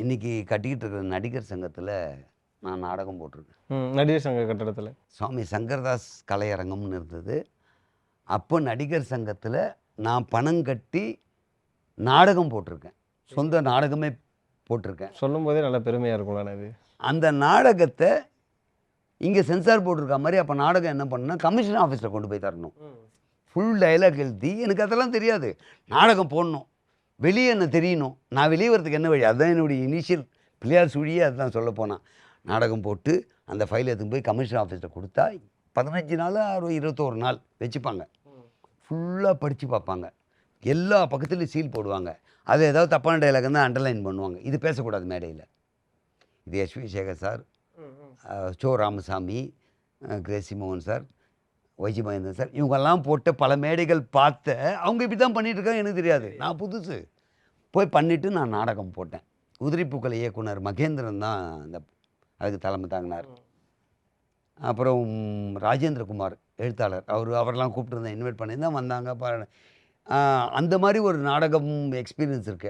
இன்னைக்கு கட்டிக்கிட்டு இருக்கிற நடிகர் சங்கத்தில் நான் நாடகம் போட்டிருக்கேன். நடிகர் சங்க கட்டடத்தில். சுவாமி சங்கர்தாஸ் கலையரங்கம்னு இருந்தது. அப்போ நடிகர் சங்கத்தில் நான் பணம் கட்டி நாடகம் போட்டிருக்கேன். சொந்த நாடகமே போட்டிருக்கேன். சொல்லும் போதே நல்ல பெருமையாக இருக்கும்ல இது? அந்த நாடகத்தை இங்கே சென்சார் போட்டிருக்க மாதிரி அப்போ நாடகம் என்ன பண்ணா கமிஷன் ஆஃபீஸில் கொண்டு போய் தரணும். ஃபுல் டயலாக் எழுதி எனக்கு அதெல்லாம் தெரியாது. நாடகம் போடணும். வெளியே என்ன தெரியணும்? நான் வெளியே வரதுக்கு என்ன வழி? அதுதான் என்னுடைய இனிஷியல் பிள்ளையார் சுழியே அதுதான் சொல்ல போனான் நாடகம் போட்டு அந்த ஃபைல் எடுத்துன்னு போய் கமிஷன் ஆஃபீஸில் கொடுத்தா பதினஞ்சு நாள் ஒரு இருபத்தோரு நாள் வச்சுப்பாங்க. ஃபுல்லாக படித்து பார்ப்பாங்க. எல்லா பக்கத்துலையும் சீல் போடுவாங்க. அது ஏதாவது தப்பான டைலாக் தான் அண்டர்லைன் பண்ணுவாங்க. இது பேசக்கூடாது மேடையில். இது S V Sekhar sir Cho Ramaswamy crazy மோகன் sir Y G Mahendran sir. இவங்கெல்லாம் போட்ட பல மேடைகள் பார்த்த அவங்க இப்படி தான் பண்ணிட்டு இருக்காங்க எனக்கு தெரியாது. நான் புதுசு. போய் பண்ணிவிட்டு நான் நாடகம் போட்டேன். உதிரிப்பூக்கள் இயக்குனர் மகேந்திரன் தான் அந்த அதுக்கு தலைமை தாங்கினார். அப்புறம் ராஜேந்திரகுமார் எழுத்தாளர். அவர் அவரெல்லாம் கூப்பிட்டுருந்தேன் இன்வைட் பண்ணியிருந்தேன் வந்தாங்க பா அந்த மாதிரி ஒரு நாடகம் எக்ஸ்பீரியன்ஸ் இருக்குது